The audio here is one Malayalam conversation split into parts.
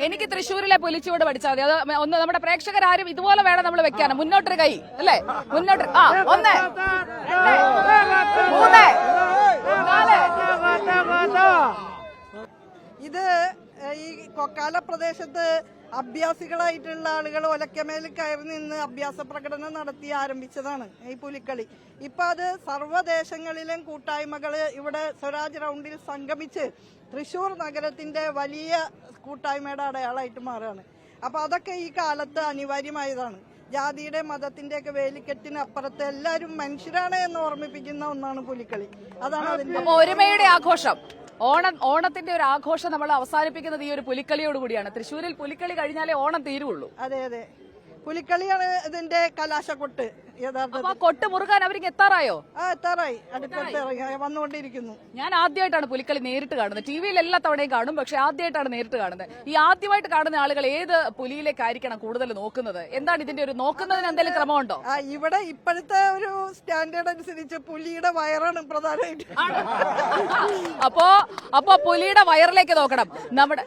എനിക്ക് തൃശ്ശൂരിലെ പുലിച്ചുവട് പഠിച്ചാൽ മതി അത് ഒന്ന് നമ്മുടെ പ്രേക്ഷകരാരും ഇതുപോലെ വേണം നമ്മൾ വെക്കാൻ മുന്നോട്ടൊരു കൈ അല്ലേ മുന്നോട്ട് ആ ഒന്ന് മൂന്ന് നാല് ഇത് ഈ കൊക്കാല പ്രദേശത്ത് അഭ്യാസികളായിട്ടുള്ള ആളുകൾ ഒലക്കമേൽ കയറി നിന്ന് അഭ്യാസ പ്രകടനം നടത്തി ആരംഭിച്ചതാണ് ഈ പുലിക്കളി. ഇപ്പം അത് സർവദേശങ്ങളിലും കൂട്ടായ്മകൾ ഇവിടെ സ്വരാജ് റൗണ്ടിൽ സംഗമിച്ച് തൃശൂർ നഗരത്തിന്റെ വലിയ കൂട്ടായ്മയുടെ അടയാളമായിട്ട് മാറുകയാണ്. അപ്പോൾ അതൊക്കെ ഈ കാലത്ത് അനിവാര്യമായതാണ്. ജാതിയുടെ മതത്തിന്റെ ഒക്കെ വേലിക്കെട്ടിന് അപ്പുറത്ത് എല്ലാവരും മനുഷ്യരാണ് എന്ന് ഓർമ്മിപ്പിക്കുന്ന ഒന്നാണ് പുലിക്കളി. അതാണ് അതിന്റെ ഒരുമയുടെ ആഘോഷം. ഓണം ഓണത്തിന്റെ ഒരു ആഘോഷം നമ്മൾ അവസാനിപ്പിക്കുന്നത് ഈ ഒരു പുലിക്കളിയോട് കൂടിയാണ് തൃശ്ശൂരിൽ പുലിക്കളി കഴിഞ്ഞാലേ ഓണം തീരുള്ളൂ. അതെ അതെ. പുലിക്കളിയാണ് ഇതിന്റെ കലാശക്കൊട്ട് ആ കൊട്ട് മുറുകാൻ അവർക്ക് എത്താറായോ? ആ എത്താറായി. അടുത്തടുത്ത് വന്നുകൊണ്ടിരിക്കുന്നു ഞാൻ ആദ്യമായിട്ടാണ് പുലിക്കളി നേരിട്ട് കാണുന്നത്. ടി വിയിൽ എല്ലാ തവണയും കാണും പക്ഷെ ആദ്യമായിട്ടാണ് നേരിട്ട് കാണുന്നത്. ഈ ആദ്യമായിട്ട് കാണുന്ന ആളുകൾ ഏത് പുലിയിലേക്കായിരിക്കണം കൂടുതൽ നോക്കുന്നത്? എന്താണ് ഇതിന്റെ ഒരു നോക്കുന്നതിന് എന്തെങ്കിലും ക്രമമുണ്ടോ? ആ ഇവിടെ ഇപ്പോഴത്തെ ഒരു സ്റ്റാൻഡേർഡ് അനുസരിച്ച് പുലിയുടെ വയറാണ് പ്രധാനമായിട്ട്. അപ്പോ അപ്പോ പുലിയുടെ വയറിലേക്ക് നോക്കണം. നമ്മുടെ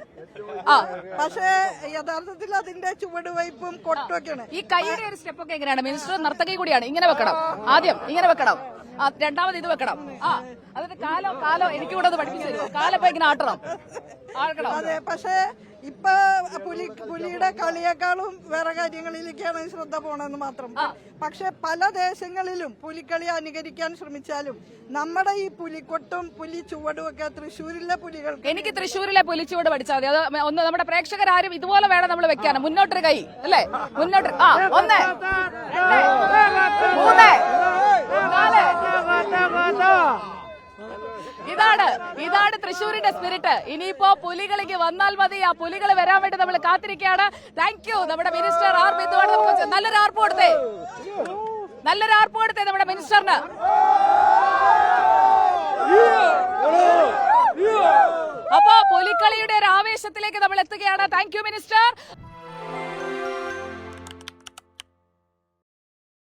ആ പക്ഷേ യഥാർത്ഥത്തിൽ അതിന്റെ ചുവടുവയ്പും കൊട്ടുമൊക്കെയാണ് ഈ കൈയുടെ ഒരു സ്റ്റെപ്പ് ഒക്കെ എങ്ങനെയാണ്? മിനിസ്റ്റർ നർത്തകി കൂടിയാണ്. ഇങ്ങനെ വെക്കണം. ആദ്യം ഇങ്ങനെ വെക്കണം. ആ രണ്ടാമത് ഇത് വെക്കണം. ആ അതായത് കാലോ കാലോ എനിക്ക് കൂടെ അത് പഠിപ്പിച്ചു കാലപ്പോ ഇങ്ങനെ ആട്ടണം. ആക്കണം അതെ പക്ഷേ ഇപ്പൊ പുലി പുലിയുടെ കളിയേക്കാളും വേറെ കാര്യങ്ങളിലേക്കാണ് ശ്രദ്ധ പോണെന്ന് മാത്രം പക്ഷെ പല ദേശങ്ങളിലും പുലിക്കളി അനുകരിക്കാൻ ശ്രമിച്ചാലും നമ്മുടെ ഈ പുലിക്കൊട്ടും പുലി ചുവടും ഒക്കെ തൃശ്ശൂരിലെ പുലികൾ എനിക്ക് തൃശ്ശൂരിലെ പുലിച്ചുവട് പഠിച്ചാൽ മതി അത് ഒന്ന് നമ്മുടെ പ്രേക്ഷകർ ആരും ഇതുപോലെ വേണം നമ്മൾ വെക്കാൻ മുന്നോട്ടൊരു കൈ അല്ലേ മുന്നോട്ട് ആ ഒന്ന് രണ്ട് മൂന്ന് നാല് ഇതാണ്. ഇതാണ് തൃശ്ശൂരിന്റെ സ്പിരിറ്റ് ഇനിയിപ്പോ പുലികളിക്ക് വന്നാൽ മതി. ആ പുലികൾ വരാൻ വേണ്ടി നമ്മൾ കാത്തിരിക്കുകയാണ്. താങ്ക് യു നമ്മുടെ മിനിസ്റ്റർ ആർ ബിന്ദുവാണ് നമുക്ക് നല്ലൊരു ആർപ്പ് കൊടുത്തേ നല്ലൊരു ആർപ്പ് കൊടുത്തേ നമ്മുടെ മിനിസ്റ്ററിന് അപ്പോ പുലിക്കളിയുടെ ഒരു ആവേശത്തിലേക്ക് നമ്മൾ എത്തുകയാണ്. Thank you minister